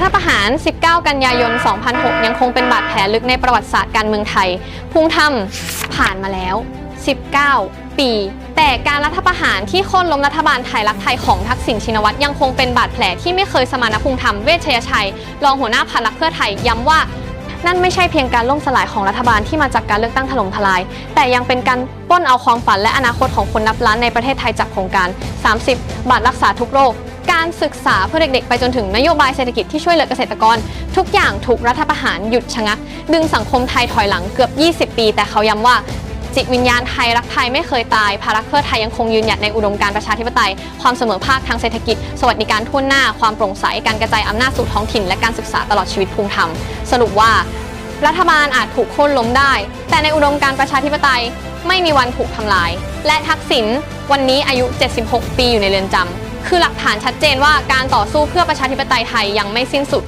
รัฐประหาร 19 กันยายน 2006 ยังคงเป็นบาดแผลลึกในประวัติศาสตร์การเมืองไทยภูมิธรรมผ่านมาแล้ว 19 ปี แต่การรัฐประหารที่โค่นล้มรัฐบาลไทยรักไทยของทักษิณชินวัตรยังคงเป็นบาดแผลที่ไม่เคยสมานภูมิธรรมเวชยชัย รองหัวหน้าพรรครักเพื่อไทยย้ำว่านั่นไม่ใช่เพียงการล่มสลายของรัฐบาลที่มาจากการเลือกตั้งถล่มทลาย แต่ยังเป็นการป้นเอาความฝันและอนาคตของคนนับล้านในประเทศไทยจากโครงการ 30 บาทรักษาทุกโรค การศึกษาเพื่อเด็กๆ ไปจนถึงนโยบายเศรษฐกิจที่ช่วยเหลือเกษตรกร ทุกอย่างถูกรัฐประหารหยุดชะงัก ดึงสังคมไทยถอยหลังเกือบ 20 ปี แต่เขาย้ำว่าจิตวิญญาณไทยรักไทยไม่เคยตายภารักเพื่อไทยยังคงยืนหยัดในอุดมการประชาธิปไตย ความเสมอภาคทางเศรษฐกิจ สวัสดิการทั่วหน้า ความโปร่งใส การกระจายอำนาจสู่ท้องถิ่น และการศึกษาตลอดชีวิตภูมิธรรม สรุปว่า รัฐบาลอาจถูกโค่นล้มได้ แต่ในอุดมการประชาธิปไตยไม่มีวันถูกทำลาย และทักษิณวันนี้อายุ 76 ปีอยู่ในเรือนจำ คือหลักฐานชัดเจนว่าการต่อสู้เพื่อประชาธิปไตยไทยยังไม่สิ้นสุด